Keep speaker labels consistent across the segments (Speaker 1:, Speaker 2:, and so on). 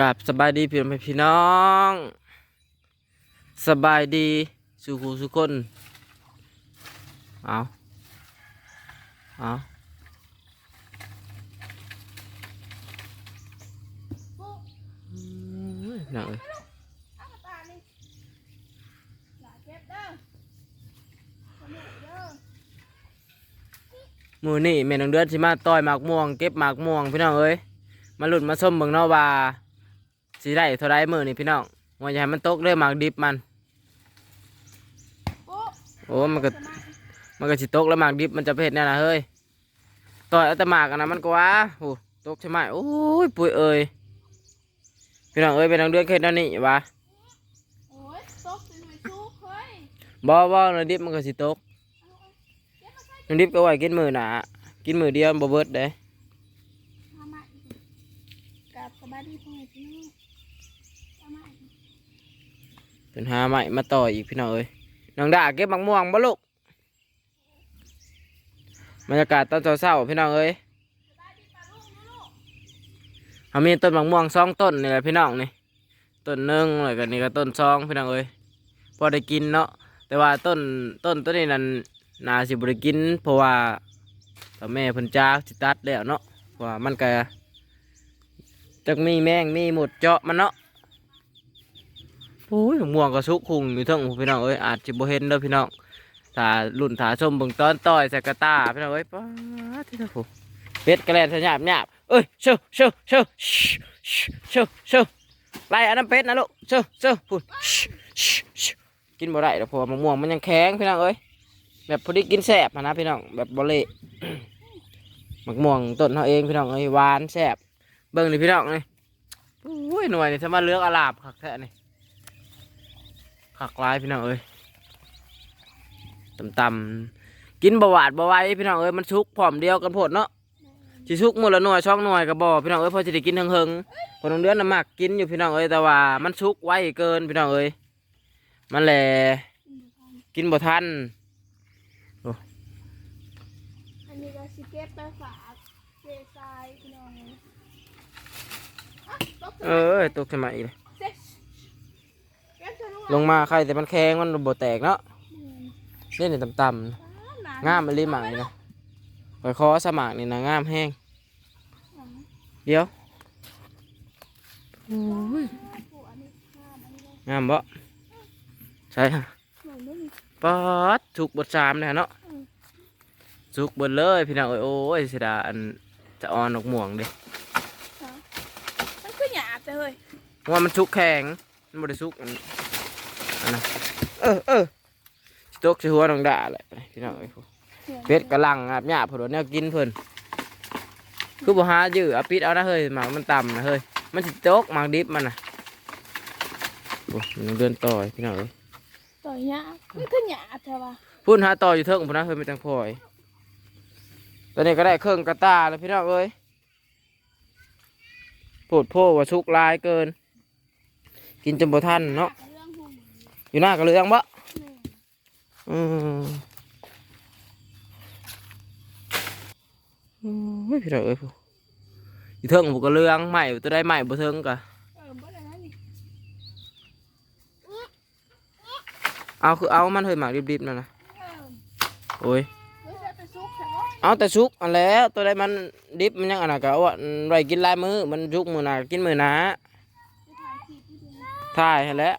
Speaker 1: กับสบายดีพี่น้องพี่น้อง สบายดีสุขสุคนเอาเอาอืมน่าเอ้ย
Speaker 2: เอากระตานี่อย่าเก็บเด้อสนุกเด้อ
Speaker 1: มือนี่แม่น้องเดือนสิมาต่อยหมากม่วงเก็บหมากม่วงพี่น้องเอ้ยมาหลุดมาส้มเบิ่งเนาะว่า สิได้เท่าไรมือนี่พี่น้องว่าอย่าให้มันตกเด้อหมากดิบมันโอ้มันก็
Speaker 2: มั
Speaker 1: นก็สิตกแล้วหมากดิบมันจะเผ็ดแน่นะเฮ้ยต่อยเอาแต่หมากอันนั้นมันก็ว่าโอ้ตกใช่ไหมโอ้ยปุยเอ้ยพี่น้องเอ้ยเป็นน้องเดือนเคยนั่นนี่วะ
Speaker 2: โอ้ยตกสิหน่วยสู้เฮ้ย
Speaker 1: บ่บ่น้องดิบมันก็สิตกน้องดิบก็ไหวกินมือหนากินมือเดียวบ่เบิดเด้
Speaker 2: มาใหม่กับสบายดีพ่อแม่พี่น้อง เป็
Speaker 1: นหาใหม่มาต่ออีกพี่น้องเอ้ยน้องด่าเก็บมากม่วงบ่ลูกบรรยากาศตอนเช้าๆพี่น้องเอ้ยเขามีต้นมากม่วงสองต้นนี่แหละพี่น้องนี่ต้นหนึ่งแล้วก็นี่ก็ต้นสองพี่น้องเอ้ยพอได้กินเนาะแต่ว่าต้นต้นต้นนี้นั่นนาสิบได้กิน เพราะว่าถ้าแม่พิ่นจ้าสิตัดแล้วเนาะเพราะว่ามันก็จักมีแมงมีหมดเจาะมันเนาะ อ้ยหมากม่วงก็สุกคุงอยู่ทั้งพี่น้องเอ้ยอาจสิบ่เห็นเด้อพี่น้องถ้ารุ่นถ้าชมเบิ่งตอนต่อยใส่กระตาพี่น้องเอ้ยป้าดที่เท่าผู้เป็ดกระแลนสยาบหยาบเอ้ยเชื่อเชื่อเชื่อเชื่อเชื่อไล่อันนั้นเป็ดนะลูกเชื่อเชื่อพูดกินบ่ได้หรอกเพราะว่ามะม่วงมันยังแข็งพี่น้องเอ้ยแบบพอดีกินแซ่บนะพี่น้องแบบบ่เละมะม่วงต้นเขาเองพี่น้องเอ้ยหวานแซ่บเบิ่งนี่พี่น้องนี่อุ้ยหน่วยนี่ถ้ามาเลือกอาลาบคักแท้นี่ คักหลายพี่น้องเอ้ยต่ำๆกินบหวาดบไหว้พี่น้องเอ้ยมันชุกพร้อมเดียวกันโพดเนาะสิสุกมือละหน่วยช่องหน่วยก็บ่พี่น้องเอ้ยพอจะได้กินเฮิงๆคนน้องเดือนน่ะมักกินอยู่พี่น้องเอ้ยแต่ว่ามันสุกไวเกินพี่น้องเอ้ยมันแหละกินบ่ทัน
Speaker 2: อันนี้ก็สิเก็บไปฝากเจทรายพี่น้องอะตก
Speaker 1: เออตกใช่ไหมอีกเลย
Speaker 2: เซ็ตเก็บเถอะ ลูก
Speaker 1: ลงมาใครแต่มันแข็งมันบ่แตกเนาะเล่นนี่ต่ำๆงามมันรีหมังนี่นะไปคอสมัครนี่นะงามแห้งเดี๋ยวงามบ่ใช่ฮะป๊อดสุกบดสามเนี่ยเนาะ
Speaker 2: อืม
Speaker 1: สุกบดเลยพี่น้องเอ้ยโอ้ยเสียดายอันจะออนดอกม่วงเด้
Speaker 2: มันคือหยาบแต่เฮ้ย
Speaker 1: ว่ามันสุกแข็งมันบ่ได้สุกอั นอันนะเออเออสิตกสิหัวน้องด่าแหละพี่น้องเอ้ยเป็ดกระลังอาบหยาบเพิ่นว่าแนวกินเพิ่นคือบ่หายื้อเอาปิดเอานะเฮ้ยหมากมันต่ำนะเฮ้ยมันสิตกหมากดิบมันน่ะโอ้ยมันเดินต่อยพี่น้องเอ้ย
Speaker 2: ต่อยหยาบมันคือหยาบแต่ว่า
Speaker 1: พูดหาต่ออยู่เทิงพุ่นนะเฮ้ยไม่ต้องพลอยตอนนี้ก็ได้เครื่องกระตาแล้วพี่น้องเอ้ยโพดโพว่าสุกหลายเกิน กินจนบ่ทันเนาะ
Speaker 2: เรื่ องหุ่น
Speaker 1: อยู่หน้ากระเลืองบ่
Speaker 2: แม่
Speaker 1: อืมอืมไม่พี่น้องเอ้ยผู้อยู่เทิงผมก็เลืองใหม่ตัวได้ใหม่บ่เทิงกะ
Speaker 2: เออบ่ได้นะนี่
Speaker 1: เอาคือเอามันเฮ้ยหมากดิบๆนั่นนะ
Speaker 2: เออ
Speaker 1: โอ้ย
Speaker 2: เฮ้ยจะไปซุกใช่บ่
Speaker 1: เอาแต่สุกอันแล้วตัวได้มันดิบมันยังอันน่ะก็ว่าไว้กินหลายมื้อมันสุกมื้อหน่ะกินมื้อหน้า
Speaker 2: จะถ่ายคลิปให้ดู
Speaker 1: ถ่ายให้แล้ว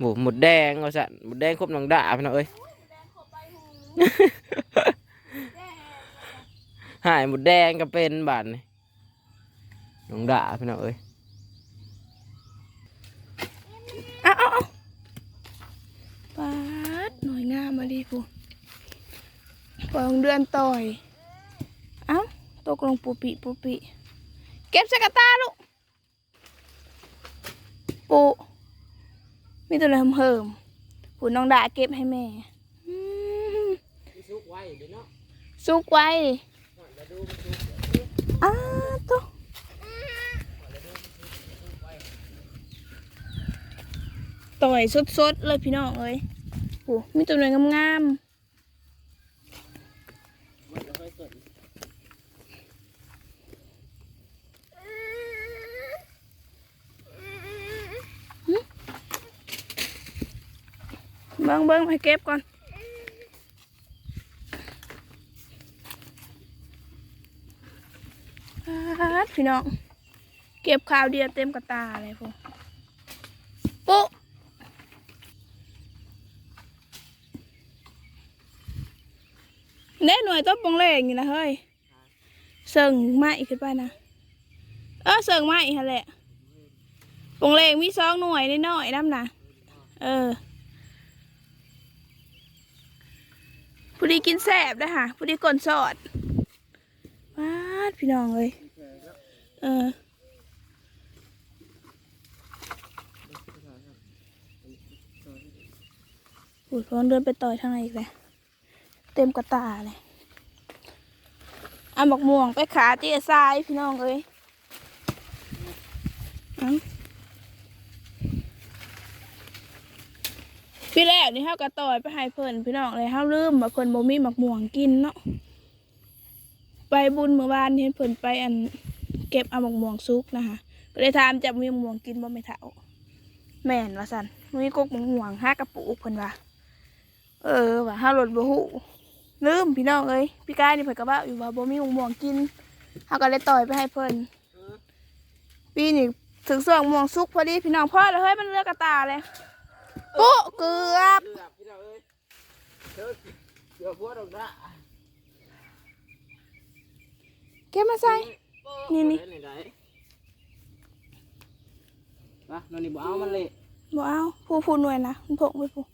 Speaker 1: หมูหมดแดงเอาสันหมดแดงครบหนังด่าพี่น้องเอ้ย
Speaker 2: หา
Speaker 1: ยหมดแดงก็เป็นบาดนี่หนังด่าพี่น้องเอ้ย
Speaker 2: เอาเอาเอาปาดหน่วยงามมาดีกูปล่องเดือนต่อยเอ้าตกลงปูปิปูปิเก็บใส่กระตาลูกปู มีตัวอะไรเหิมๆปูน้องดาเก็บให้แม่อืม
Speaker 1: สุกไว้เดี๋ยวเนาะ
Speaker 2: สุกไว้อ้าตัวต่อยสดๆเลยพี่น้องเอ้ยโอ้มีตัวหนงามๆ บิ้งเบิ้งให้เก็บก่อนป๊าดพี่น้อง เก็บข้าวเดียวเต็มกระตาเลยพวกปุ๊เน่หน่วยต้นปงเลงอยู่นะเฮ้ยเสิงไม้ขึ้นไปนะ เออเสิงไม้ฮะแหละปงเลงมีสองหน่วยน้อยน้ำนะเออ ผู้ดีกินแสบได้ค่ะผู้ดีกลนสอดว้าพี่น้องเลยเอออุ้ยพอนเดินไปต่อยทางไหนอีกเลยเต็มกระตาเลยเอาหมกม่วงไปขาเจ๊ทรายพี่น้องเอ้ย เอาพี่แรกนี่เฮากระต่อยไปให้เพิ่นพี่น้องเลยเฮาลืมว่าเพิ่นบ่มีหมักม่วงกินเนาะไปบุญเมื่อวานเห็นเพิ่นไปอันเก็บเอาหมักม่วงซุกนะคะก็เลยถามจะมีหมักม่วงกินบ่ไม่เท่าแม่นว่าสันมีกกหมักห่วงห้ากระปุกเพิ่นว่าเออว่าห้ารถบ่ฮู้ลืมพี่น้องเอ้ยพี่กายนี่เพิ่นก็ว่าอยู่ว่าบ่มีหมักห่วงกินเฮาก็เลยต่อยไปให้เพิ่นปีนี้ถึงส่วงม่วงสุกพอดีพี่น้องพ่อแล้วเฮ้ยมันเลือกกระตาเลย ปุ๊เกือบ
Speaker 1: เกือบพี่น้องเอ้ยเกือบเกือบหัวดอกละ
Speaker 2: เก็บมาใส่ นี่นี่
Speaker 1: ไหนๆนะนอนนี่บ่เอามันเลย
Speaker 2: บ่เอาผู้ผู้หน่วยนะมันพกไปผู้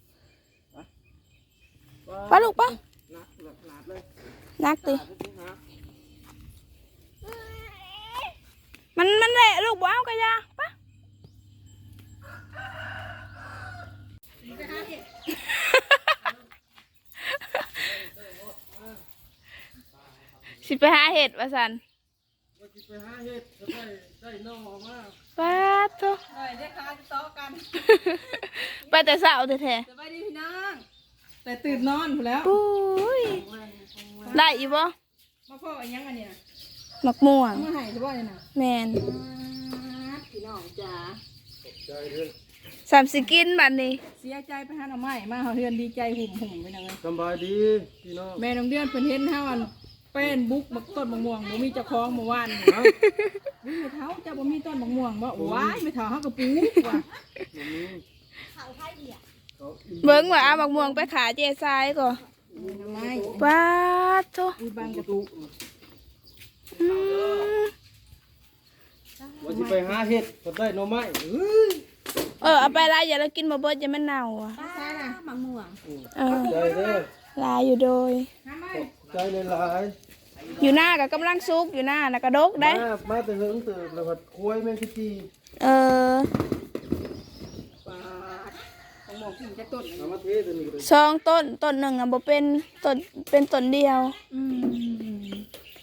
Speaker 2: ไปลูกปะ
Speaker 1: นะหนักหนาดเลย
Speaker 2: นักติ
Speaker 1: หนาดเลยนะ
Speaker 2: มันมันแหละลูกบ่เอากะยาปะ สิไปหาเห็ดว่าสัน
Speaker 1: ว่าสิไปหาเห็ดจะได้ได้น้องออกมา
Speaker 2: ป้าดโต
Speaker 3: หน่อยได้ค่ะจะต่อกัน
Speaker 2: ไปแต่เช้าแท้
Speaker 3: สบายดีพี่น้องแต่ตื่นนอนพู้นแล้ว
Speaker 2: ๆปุ้ยได้อีบ่
Speaker 3: มาพ่ออันยังอันเนี้ย
Speaker 2: หมักม่วง
Speaker 3: เอามาให้จะว่าเนี่ยนะ
Speaker 2: แมน
Speaker 3: พี่น้องจ๋า
Speaker 1: ใจเด้อ
Speaker 2: สามสิกินบัดนี้
Speaker 3: เสียใจไปหาหน่อไม้มาเฮาเฮือนดีใจหุ่มหุ่มไปนังเลย
Speaker 1: สบายดีพี่น้อง
Speaker 3: แม่น้องเดือนเพิ่นเห็นเฮาอันเป็นบุกบักต้นมะม่วงบ่มีเจ้าของเมื่อวานนี่วิไม่เท้าเจ้าบ่มีต้นมะม่วงบ่ว้ายไม่เท้าเฮาก็ปลูกว่ะ
Speaker 2: เบิ่งว่าเอาหมักม่วงไปขาเจ๊ทรายก่อน
Speaker 3: มีหน่อไม้
Speaker 2: ป้าดโต
Speaker 3: อุ้ยบางกระตุก
Speaker 2: อืม
Speaker 1: ว่าสิไปหาเห็ดก็ได้หน่อไม้เฮ้ย
Speaker 2: เออเอาไปละอย่าเรากินบ่เบิดจะมันเน่าอะ
Speaker 3: ใช่น่ะมะม่วง
Speaker 2: เออ
Speaker 1: ใจเด้อ
Speaker 2: ลายอยู่โดย
Speaker 3: หาไม้
Speaker 1: ใจหลาย
Speaker 2: อยู่หน้ากับกำลังซุกอยู่หน้านะกระดก
Speaker 1: ๆ
Speaker 2: ได้
Speaker 1: มามาแต่เฮิงเติบแล้วก็คุ้ยแม่งคิดจี
Speaker 2: เออ
Speaker 3: ปาดมะม่วงกินจะต้น
Speaker 1: เอามาเทตัวนี้เลย
Speaker 2: สองต้นต้นหนึ่งอะบ่เป็นต้นเป็นต้นเดียว
Speaker 3: อืม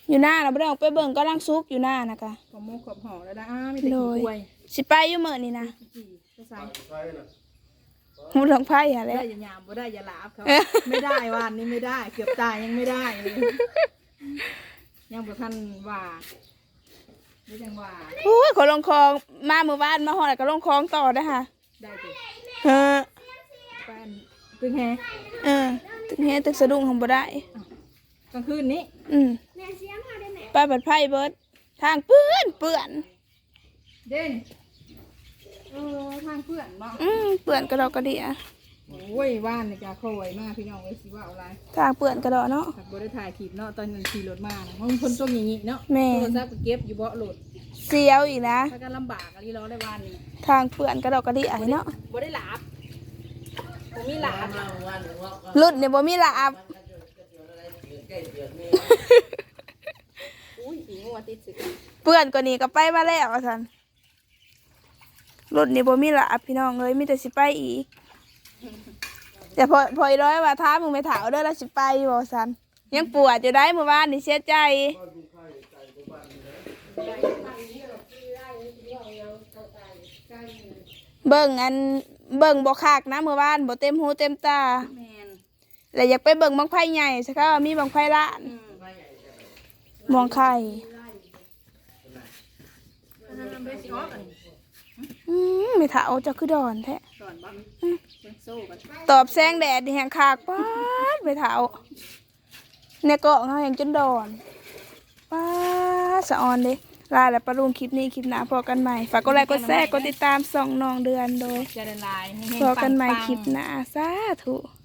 Speaker 2: อยู่หน้าเราไม่ได้ออกไปเบิ่งกำลังซุกอยู่หน้านะคะ
Speaker 3: ขอมกขอบห่อแล้วนะอ้ามีแต่ขี้กล้วย
Speaker 2: สิไปอยู่มื้อนี่นะ
Speaker 3: จีก็ ใส่
Speaker 1: ใช่น่ะ
Speaker 2: หูหลงไพ่หาแล้
Speaker 3: ได้
Speaker 2: ว
Speaker 3: อย่าหยามบ่ได้อย่าหลาบเขาไม่ได้วันนี้ไม่ได้ เกือบตายยังไม่ได้เลยยังบ่ทันว่าไม่จังว่า
Speaker 2: โอ้ยขอลงคลองมาเมื่อวานมาหอดก็ลงคลองต่อได้อค่ะ
Speaker 3: ได้จ้ะ
Speaker 2: เออ
Speaker 3: แฟนตึงแฮ
Speaker 2: เออตึงเฮตึกสะดุ้งของบ่ได้
Speaker 3: กลางคืนนี้
Speaker 2: อืมไปบัดไพ่เบิดทางเปื้อนเปื้อน
Speaker 3: เด่น เออทางเพื่อนเนาะ
Speaker 2: อืมเปื้อนกระดอกกระเดีย
Speaker 3: โอ้ยว่านนี่จ้ะเขาไวมากพี่น้องเอ้ยสิว่าเอาอะไร
Speaker 2: ทางเปื้อนกระดอกเนาะ
Speaker 3: ถ้าบ่ได้ถ่ายคลิปเนาะตอนนั้นขี่รถมาเนาะมันคนตรงอย่างงี้เนาะ
Speaker 2: แม่
Speaker 3: โทรศัพท์ก็เก็บอยู่เบาะรถ
Speaker 2: เสียวอีกนะ
Speaker 3: ถ้ากันลำบากอะไรเราได้วานนี่
Speaker 2: ทางเปื้อนกระดอกกระเดียเนาะ
Speaker 3: บ่ได้หลาบบ่มีหลาบ
Speaker 2: รุ่นเนี่ยบ่มีลาบ
Speaker 3: อุ้ยอีงัวติดสึก
Speaker 2: เปื้อนกว่านี้ก็ไปมาแล้วว่าซั่น รุ่นนี่บ่มีลาบพี่น้องเอ้ยมีแต่สิไปอีก แต่พอพออีร้อยว่าท้ามึงไปถาวเด้อแล้วสิไปบ่ซันยังปวดอยู่ได้เมื่อวานนี่เสียใจเบิ่งอันเบิ่งบ่คักนะเมื่อวานบ่เต็มหูเต็มตา
Speaker 3: แมน
Speaker 2: แล้วอยากไปเบิ่งบังไฟใหญ่สักว่ามีบังไฟล้าน
Speaker 3: อืม
Speaker 2: มองไข่
Speaker 3: อันนั้นเบสิออกอันนี้
Speaker 2: อืมมีไม่เถาเจ้าคือดอนแท้
Speaker 3: ก่อนบ่เบิ่งโซ่กัน
Speaker 2: ตอบแสงแดดดิแหงคากป้าดไม่เถาเนี่ยเกาะเขาแหงจนดอนป้าดสะออนเด้ลาแล้วปลาลุงคลิปนี้คลิปหน้าพอกันใหม่ ฝากกดไลค์กดแชร์กดติดตามส่องน้องเดือนโดย
Speaker 3: จะได้ลายให้
Speaker 2: พอกันใหม่คลิปหน้าสาธุ
Speaker 3: ๆ